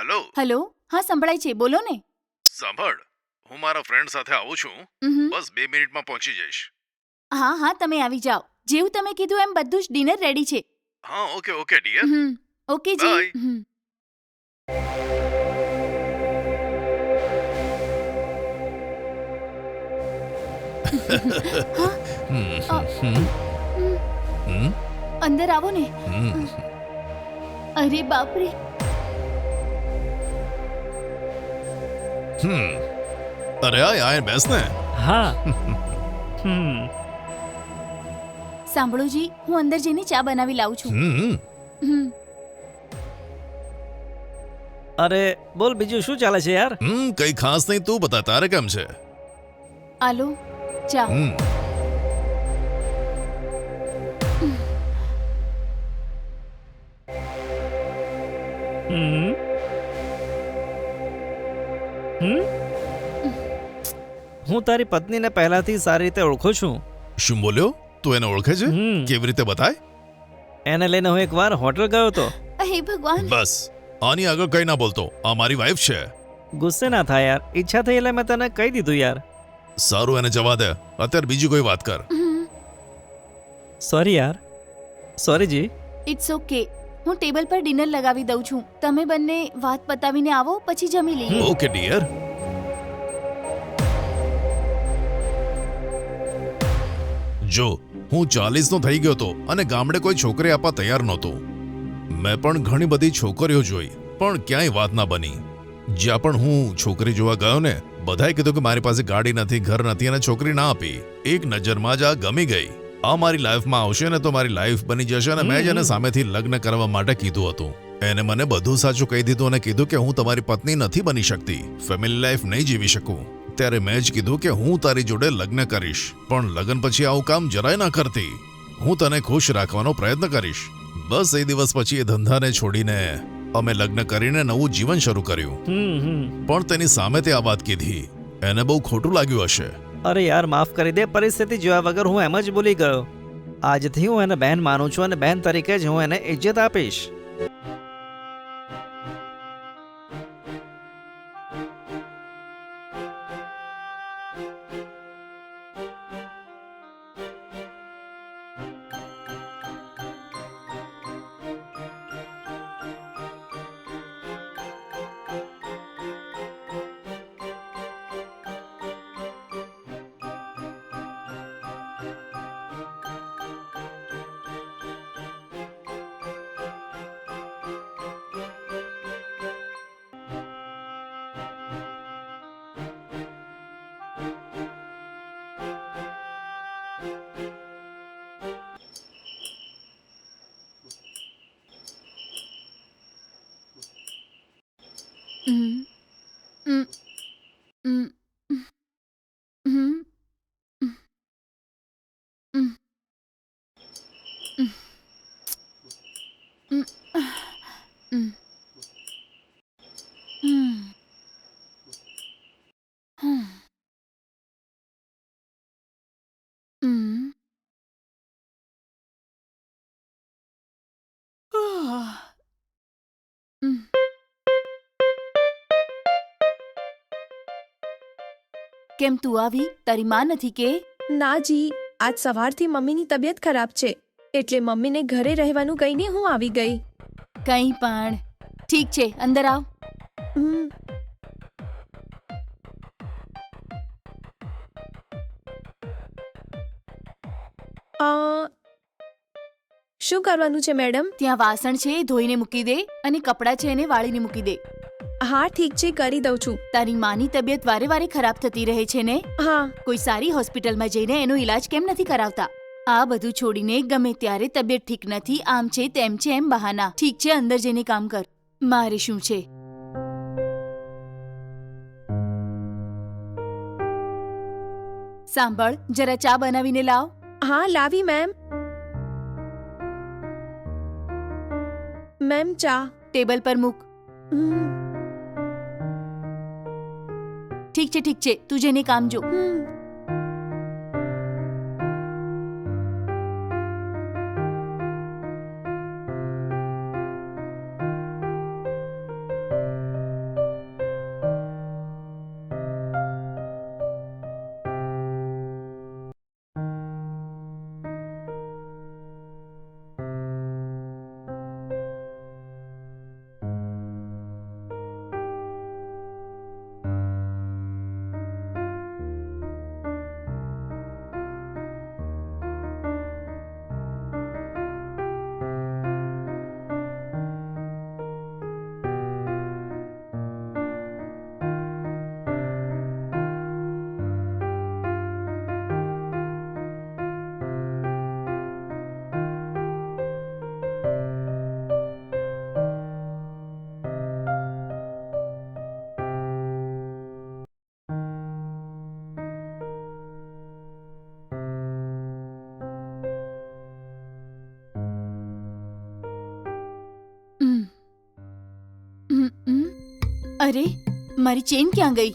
Hello. Hello? હા સંભળાય છે. બોલો ને. સાંભળ હું મારા ફ્રેન્ડ સાથે આવું છું. બસ બે મિનિટમાં પહોંચી જઈશ. હા હા તમે આવી જાઓ. જેવું તમે કીધું એમ બધું જ ડિનર રેડી છે. હા ઓકે ઓકે ડિયર. ઓકે જી. અંદર આવો ને. અરે બાપરે. હમ. અરે આ યાર બેસ ને હા હમ સાંભળો જી હું અંદર જઈને ચા બનાવી લાવું છું હમ હમ. અરે બોલ બીજું શું ચાલે છે યાર હમ કઈ ખાસ નહીં તું બતા તારે કેમ છે આલો ચા હમ હમ હમ? હું તારી પત્નીને પહેલાથી સારી રીતે ઓળખું છું. શું બોલ્યો? તું એને ઓળખે છે? હમ. કેવી રીતે બતાય? એને લઈને હું એકવાર હોટલ ગયો હતો હે ભગવાન. બસ. આની આગળ કઈ ના બોલતો. આ મારી વાઈફ છે. ગુસ્સે ના થાય યાર. ઈચ્છા થઈ એટલે મેં તને કહી દીધું યાર. સારું એને જવા દે. અત્યારે બીજી કોઈ વાત કર. સોરી યાર. સોરી જી. ઇટ્સ ઓકે હું ટેબલ પર ડિનર લગાવી દઉં છું. તમે બંને વાત પતાવીને આવો, પછી જમી લઈએ. ઓકે ડિયર જો, હું ચાલીસ નો થઈ ગયો હતો અને ગામડે કોઈ છોકરી આપવા તૈયાર નહોતો. મેં પણ ઘણી બધી છોકરીઓ જોઈ, પણ ક્યાંય વાત ના બની. જ્યાં પણ હું છોકરી જોવા ગયો ને, બધાએ કીધું કે મારી પાસે ગાડી નથી, ઘર નથી અને છોકરી ના આપી. એક નજરમાં જ આ ગમી ગઈ. આ મારી લાઈફમાં આવશે ને તો મારી લાઈફ બની જશે અને મેં જ એને સામેથી લગ્ન કરવા માટે કીધું હતું. એને મને બધું સાચું કહી દીધું અને કીધું કે હું તમારી પત્ની નથી બની શકતી. ફેમિલી લાઈફ નહીં જીવી શકું. ત્યારે મેં જ કીધું કે હું તારી જોડે લગ્ન કરીશ. પણ લગ્ન પછી આવું કામ જરાય ના કરતી. હું તને ખુશ રાખવાનો પ્રયત્ન કરીશ. બસ એ દિવસ પછી એ ધંધાને છોડીને અમે લગ્ન કરીને નવું જીવન શરૂ કર્યું. પણ તેની સામે તે આ વાત કીધી. એને બહુ ખોટું લાગ્યું હશે. અરે યાર, માફ કરી દે, પરિસ્થિતિ જોયા વગર હું એમ જ ભૂલી ગયો. આજથી હું એને બહેન માનું છું અને બહેન તરીકે જ હું એને ઇજ્જત આપીશ. 嗯。嗯。કેમ તું આવી? તારી માં નથી કે? ના જી આજ સવારથી મમ્મીની તબિયત ખરાબ છે. એટલે મમ્મીને ઘરે રહેવાનું કહીને હું આવી ગઈ. કંઈ પણ. ઠીક છે અંદર આવ. હમ, અ, શું કરવાનું છે મેડમ? ત્યાં વાસણ છે એ ધોઈને મૂકી દે અને કપડાં છે એને વાળીને મૂકી દે. હા ઠીક છે કરી દઉં છું. તારી માની તબિયત વારે વારે ખરાબ થતી રહે છે ને? હા. કોઈ સારી હોસ્પિટલમાં જઈને એનો ઈલાજ કેમ નથી કરાવતા? આ બધું છોડીને ગમે ત્યારે તબિયત ઠીક નથી આમ છે તેમ છે એમ બહાના. ઠીક છે અંદર જઈને કામ કર. મારે શું છે? સાંભળ જરા ચા બનાવીને લાવ. હા લાવી મેમ. મેમ ચા. ટેબલ પર મૂક. ઠીક છે ઠીક છે. તું જઈને કામ જો. અરે મારી ચેન ક્યાં ગઈ.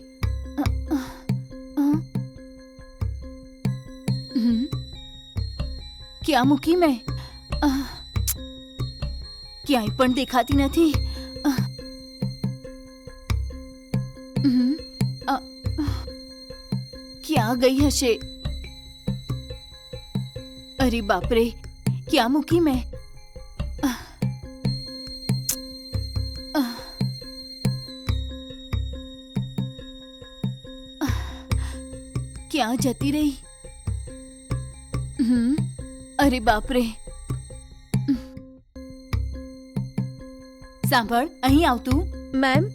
ક્યાં મૂકી મેં ક્યાંય પણ દેખાતી નથી ક્યાં ગઈ હશે અરે બાપરે ક્યાં મૂકી મેં ક્યાં જતી રહી હમ અરે બાપરે સાંભળ અહીં આવતું મેમ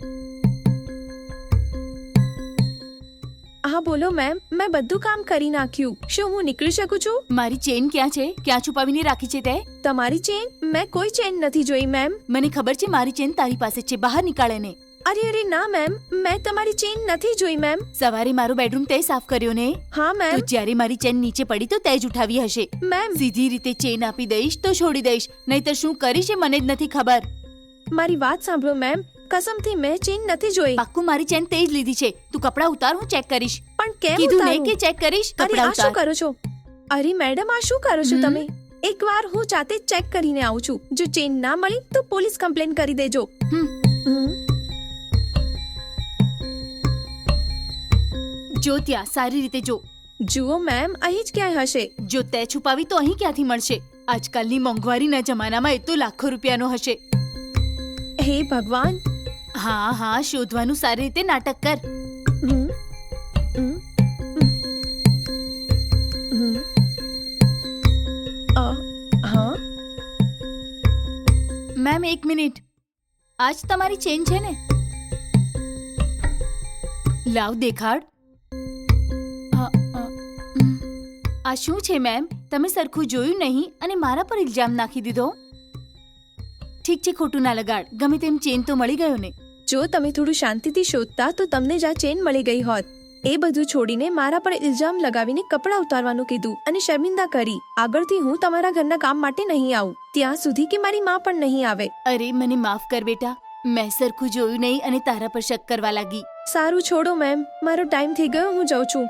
હા બોલો મેમ મેં બધું કામ કરી નાખ્યું શું હું નીકળી શકું છું મારી ચેન ક્યાં છે ક્યાં છુપાવીને રાખી છે તે તમારી ચેન મેં કોઈ ચેન નથી જોઈ મેમ મને ખબર છે મારી ચેન તારી પાસે છે બહાર નીકાળે ને અરે અરે ના મેમ મેં તમારી ચેન નથી જોઈ મેમ સવારે મારું બેડરૂમ તે સાફ કર્યો ને? હા તો મેમ જ્યારે મારી ચેન નીચે પડી તો તે જ ઉઠાવી હશે. મેમ સીધી રીતે ચેન આપી દઈશ તો છોડી દઈશ. નહીતર શું કરીશ એ મને જ નથી ખબર. મારી વાત સાંભળો મેમ કસમથી મેં ચેન નથી જોઈ. પાક્કું મારી ચેન તે જ લીધી છે. તું કપડાં ઉતાર હું ચેક કરીશ. પણ કેમ કીધું ને કે ચેક કરીશ અરે કપડાં આ શું કરો છો? અરે મેડમ આ શું કરો છો તમે? એકવાર હું જાતે ચેક કરીને આવું છું. જો ચેન ના મળી તો પોલીસ કમ્પ્લેન કરી દેજો. હમ. જો ત્યાં સારી રીતે જો. જુઓ મેમ અહીં જ ક્યાંય હશે. જો તે છુપાવી તો અહીં ક્યાંથી મળશે? આજકાલની મોંઘવારીના જમાનામાં એ તો લાખો રૂપિયાનો હશે. હે ભગવાન. હા હા શોધવાનું સારી રીતે નાટક કર. મેમ એક મિનિટ. આજ તમારી ચેન છે ને? લાવ દેખાડ. આ શું છે મેમ? તમે સરખું જોયું નહીં અને મારા પર ઇલ્ઝામ નાખી દીધો? ઠીક છે ખોટું ના લગાડ. ગમે તેમ ચેન તો મળી ગયો ને જો તમે થોડું શાંતિથી શોધતા તો તમને જ આ ચેન મળી ગઈ હોત. એ બધું છોડીને મારા પર ઇલ્ઝામ લગાવીને કપડાં ઉતારવાનું કીધું અને શર્મિંદા કરી આગળથી હું તમારા ઘરના કામ માટે નહીં આવું. ત્યાં સુધી કે મારી માં પણ નહીં આવે. અરે મને માફ કર બેટા. મેં સરખું જોયું નહીં અને તારા પર શક કરવા લાગી. સારું છોડો મેમ. મારો ટાઈમ થઈ ગયો હું જાઉં છું.